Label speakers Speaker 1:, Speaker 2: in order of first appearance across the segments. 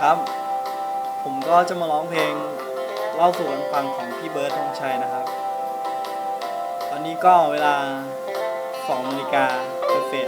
Speaker 1: ครับ ผมก็จะมาร้องเพลงเล่าสู่กันฟังของพี่เบิร์ดธงชัยนะครับ ตอนนี้ก็เวลา2นาฬิกาเศษ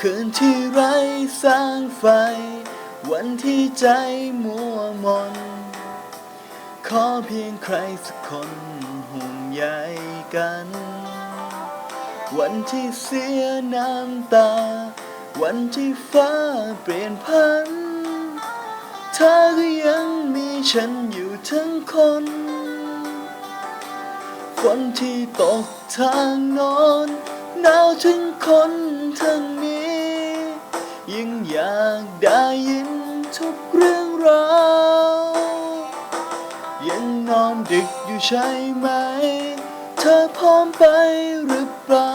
Speaker 1: คืนที่ไร้แสงไฟ วันที่ใจมัวมน ขอเพียงใครสักคนห่วงใยกัน วันที่เสียน้ำตา วันที่ฟ้าเปลี่ยนพันเธอก็ยังมีฉันอยู่ทั้งคนฝนที่ตกทางนอนหนาวถึงคนทั้งนี้ ยังอยากได้ยินทุกเรื่องราวยังนอนดึกอยู่ใช่ไหม เธอพร้อมไปหรือเปล่า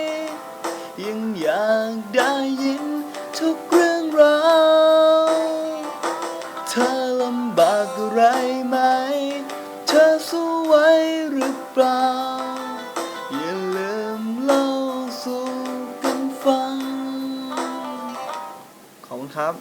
Speaker 1: ยังอยากได้ยินทุกเรื่องราวเธอลำบากอะไรไหม เธอสู้ไว้หรือเปล่า อย่าลืมเล่าสู่กันฟัง ขอบ
Speaker 2: คุณคร
Speaker 1: ับ